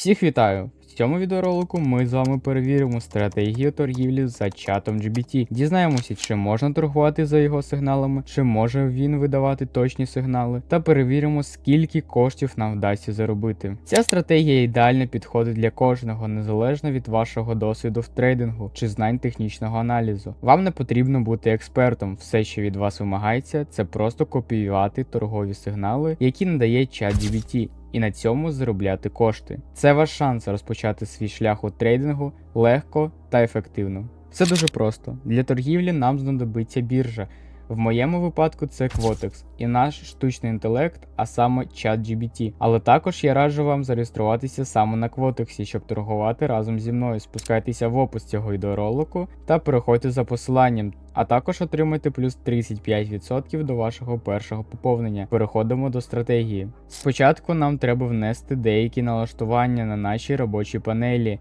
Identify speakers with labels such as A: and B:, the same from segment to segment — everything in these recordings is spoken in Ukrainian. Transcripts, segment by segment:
A: Всіх вітаю! В цьому відеоролику ми з вами перевіримо стратегію торгівлі за чатом GBT. Дізнаємося, чи можна торгувати за його сигналами, чи може він видавати точні сигнали, та перевіримо, скільки коштів нам вдасться заробити. Ця стратегія ідеально підходить для кожного, незалежно від вашого досвіду в трейдингу чи знань технічного аналізу. Вам не потрібно бути експертом. Все, що від вас вимагається, це просто копіювати торгові сигнали, які надає чат GBT і на цьому заробляти кошти. Це ваш шанс розпочати свій шлях у трейдингу легко та ефективно. Все дуже просто. Для торгівлі нам знадобиться біржа. В моєму випадку це Quotex і наш штучний інтелект, а саме ChatGPT. Але також я раджу вам зареєструватися саме на Quotex, щоб торгувати разом зі мною. Спускайтеся в опис цього відеоролику та переходьте за посиланням, а також отримайте плюс 35% до вашого першого поповнення. Переходимо до стратегії. Спочатку нам треба внести деякі налаштування на нашій робочій панелі.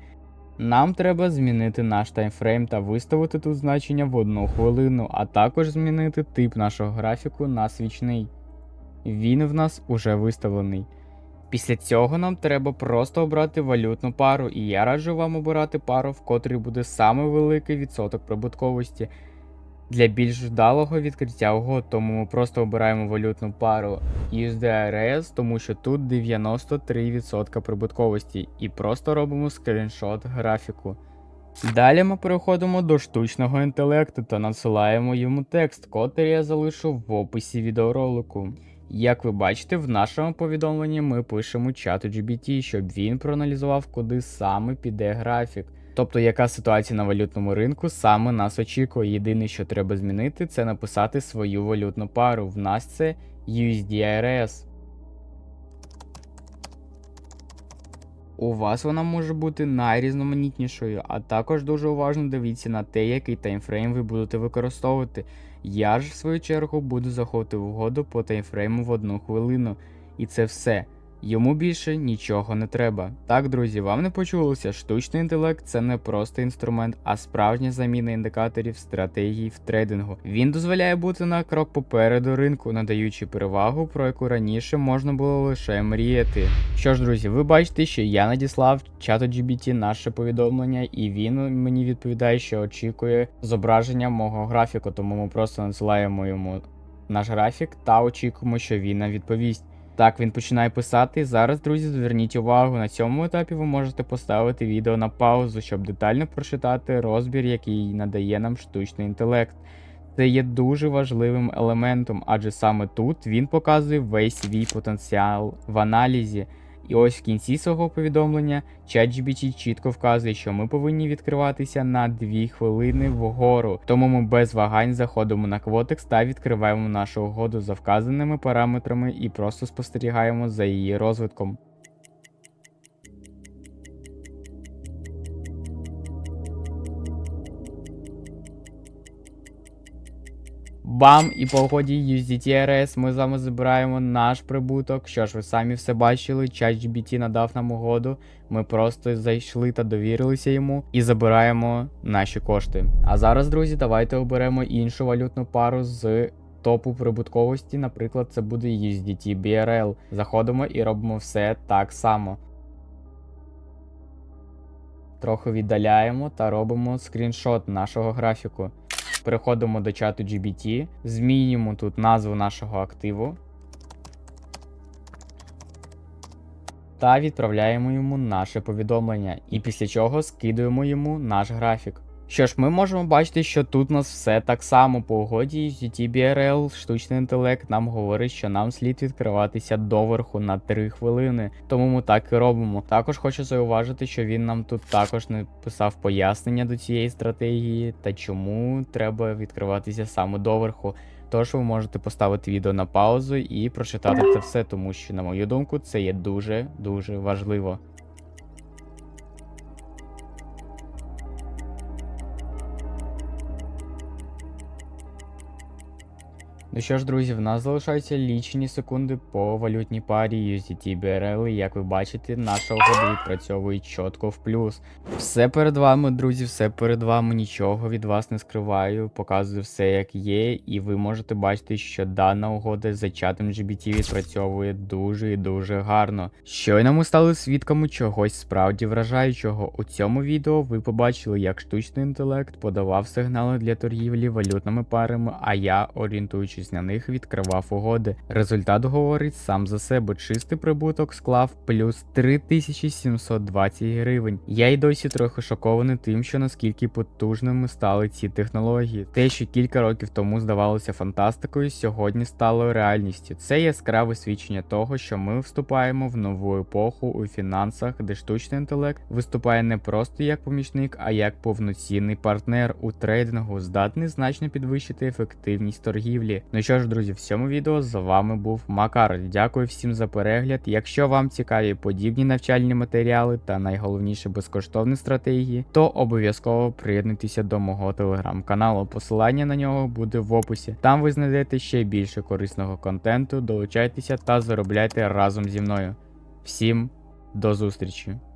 A: Нам треба змінити наш таймфрейм та виставити тут значення в одну хвилину, а також змінити тип нашого графіку на свічний. Він в нас уже виставлений. Після цього нам треба просто обрати валютну пару, і я раджу вам обирати пару, в котрій буде саме великий відсоток прибутковості для більш вдалого відкриття угод, тому ми просто обираємо валютну пару USDRS, тому що тут 93% прибутковості, і просто робимо скріншот графіку. Далі ми переходимо до штучного інтелекту та надсилаємо йому текст, котрий я залишу в описі відеоролику. Як ви бачите, в нашому повідомленні ми пишемо чату GBT, щоб він проаналізував, куди саме піде графік. Тобто, яка ситуація на валютному ринку саме нас очікує. Єдине, що треба змінити, це написати свою валютну пару. В нас це USDRS. У вас вона може бути найрізноманітнішою, а також дуже уважно дивіться на те, який таймфрейм ви будете використовувати. Я ж, в свою чергу, буду заходити в угоду по таймфрейму в одну хвилину. І це все. Йому більше нічого не треба. Так, друзі, вам не почулося, штучний інтелект це не просто інструмент, а справжня заміна індикаторів стратегії в трейдингу. Він дозволяє бути на крок попереду ринку, надаючи перевагу, про яку раніше можна було лише мріяти. Що ж, друзі, ви бачите, що я надіслав чату GBT наше повідомлення, і він мені відповідає, що очікує зображення мого графіку, тому ми просто надсилаємо йому наш графік та очікуємо, що він нам відповість. Так, він починає писати. Зараз, друзі, зверніть увагу, на цьому етапі ви можете поставити відео на паузу, щоб детально прочитати розбір, який надає нам штучний інтелект. Це є дуже важливим елементом, адже саме тут він показує весь свій потенціал в аналізі. І ось в кінці свого повідомлення ChatGPT чітко вказує, що ми повинні відкриватися на 2 хвилини вгору. Тому ми без вагань заходимо на Quotex та відкриваємо нашу угоду за вказаними параметрами і просто спостерігаємо за її розвитком. Бам! І по уході USDT ми з вами забираємо наш прибуток. Що ж, ви самі все бачили, ChatGPT надав нам угоду. Ми просто зайшли та довірилися йому і забираємо наші кошти. А зараз, друзі, давайте оберемо іншу валютну пару з топу прибутковості. Наприклад, це буде USDT BRL. Заходимо і робимо все так само. Трохи віддаляємо та робимо скріншот нашого графіку. Переходимо до чату GBT, змінюємо тут назву нашого активу. Та відправляємо йому наше повідомлення, і після чого скидуємо йому наш графік. Що ж, ми можемо бачити, що тут у нас все так само по угоді USDT BRL, штучний інтелект нам говорить, що нам слід відкриватися доверху на 3 хвилини, тому ми так і робимо. Також хочу зауважити, що він нам тут також не писав пояснення до цієї стратегії та чому треба відкриватися саме доверху. Тож ви можете поставити відео на паузу і прочитати це все, тому що, на мою думку, це є дуже дуже важливо. Ну що ж, друзі, в нас залишаються лічені секунди по валютній парі USDT BRL. І як ви бачите, наша угода відпрацьовує чітко в плюс. Все перед вами, друзі, все перед вами, нічого від вас не скриваю. Показую все як є, і ви можете бачити, що дана угода за чатом GBT відпрацьовує дуже і дуже гарно. Щойно ми стали свідками чогось справді вражаючого. У цьому відео ви побачили, як штучний інтелект подавав сигнали для торгівлі валютними парами, а я, них, відкривав угоди. Результат говорить сам за себе. Чистий прибуток склав плюс 3720 гривень. Я й досі трохи шокований тим, що наскільки потужними стали ці технології. Те, що кілька років тому здавалося фантастикою, сьогодні стало реальністю. Це яскраве свідчення того, що ми вступаємо в нову епоху у фінансах, де штучний інтелект виступає не просто як помічник, а як повноцінний партнер у трейдингу, здатний значно підвищити ефективність торгівлі. Ну що ж, друзі, в цьому відео з вами був Макар. Дякую всім за перегляд. Якщо вам цікаві подібні навчальні матеріали та найголовніше безкоштовні стратегії, то обов'язково приєднуйтеся до мого телеграм-каналу. Посилання на нього буде в описі. Там ви знайдете ще більше корисного контенту. Долучайтеся та заробляйте разом зі мною. Всім до зустрічі!